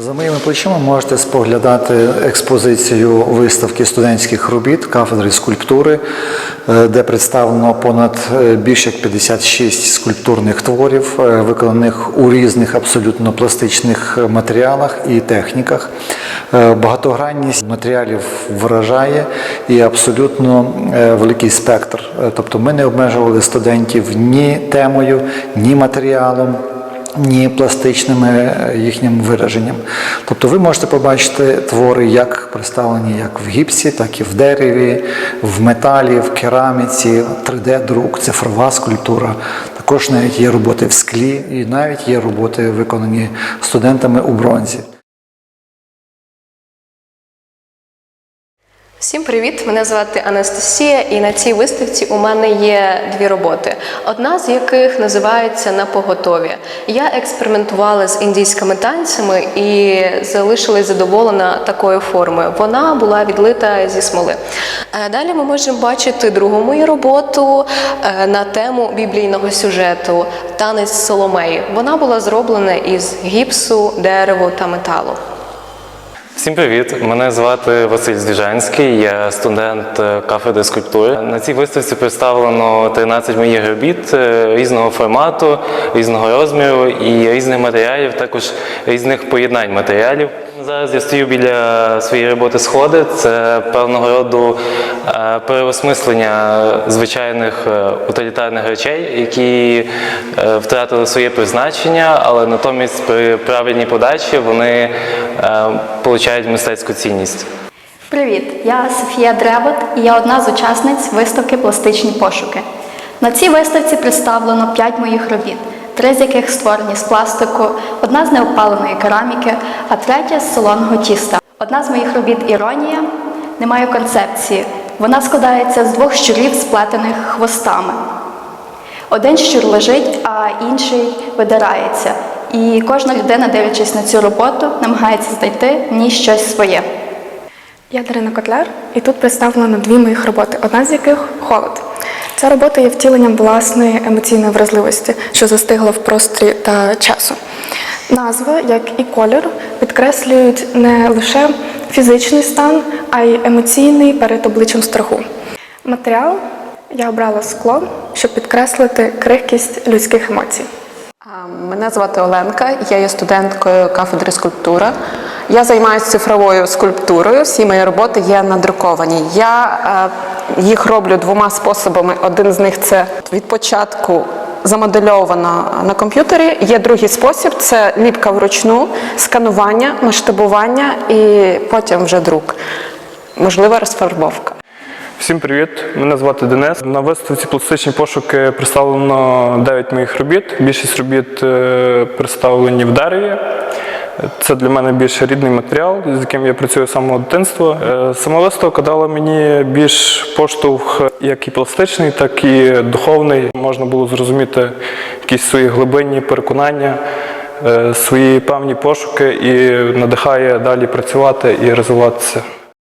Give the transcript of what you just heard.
За моїми плечима можете споглядати експозицію виставки студентських робіт кафедри скульптури, е, де представлено понад е, більше як 56 скульптурних творів, е, виконаних у різних абсолютно пластичних матеріалах і техніках. Багатогранність матеріалів вражає і абсолютно великий спектр. Тобто ми не обмежували студентів ні темою, ні матеріалом ні пластичними е, їхнім вираженням. Тобто ви можете побачити твори як представлені як в гіпсі, так і в дереві, в металі, в кераміці, 3D-друк, цифрова скульптура. Також навіть є роботи в склі, і навіть є роботи, виконані студентами у бронзі. Всім привіт! Мене звати Анастасія, і на цій виставці у мене є дві роботи. Одна з яких називається На поготові. Я експериментувала з індійськими танцями і залишилась задоволена такою формою. Вона була відлита зі смоли. Е, Далі ми можемо бачити другу мою роботу е, на тему біблійного сюжету Танець Соломеї. Вона була зроблена із гіпсу, дерева та металу. Всім привіт! Мене звати Василь Здвіжанський, я студент е, кафедри скульптури. На цій виставці представлено 13 моїх робіт е, різного формату, різного розміру і різних матеріалів, також різних поєднань матеріалів. Зараз я стою біля своєї роботи сходи. Це певного роду е, переосмислення звичайних утилітарних речей, які втратили своє призначення, але натомість при правильній подачі вони отримують мистецьку цінність. Привіт, я Софія Древот і я одна з учасниць виставки Пластичні пошуки. На цій виставці представлено 5 моїх робіт, три з яких створені з пластику, одна з неопаленої кераміки, а третя з солоного тіста. Одна з моїх робіт іронія не має концепції. Вона складається з двох щурів, сплетених хвостами. Один щур лежить, а інший видирається. І кожна людина, дивлячись на цю роботу, намагається знайти в ній щось своє. Я Дарина Котляр, і тут представлено дві моїх роботи, одна з яких холод. Ця робота є втіленням власної емоційної вразливості, що застигла в просторі та часу. Назва, як і колір, підкреслюють не лише фізичний стан, а й емоційний перед обличчям страху. Матеріал я обрала скло, щоб підкреслити крихкість людських емоцій. Мене звати Оленка, я є студенткою кафедри скульптура. Я займаюся цифровою скульптурою. Всі мої роботи є надруковані. Я е, їх роблю двома способами. Один з них це від початку замодельована на комп'ютері. Є другий спосіб це ліпка вручну, сканування, масштабування і потім вже друк. Можлива розфарбовка. Всім привіт! Мене звати Денис. На виставці пластичні пошуки представлено 9 моїх робіт. Більшість робіт е, представлені в дереві. Це для мене більш рідний матеріал, з яким я працюю з самого дитинства. Е, Сама виставка дала мені більш поштовх як і пластичний, так і духовний. Можна було зрозуміти якісь свої глибинні переконання, е, свої певні пошуки і надихає далі працювати і розвиватися.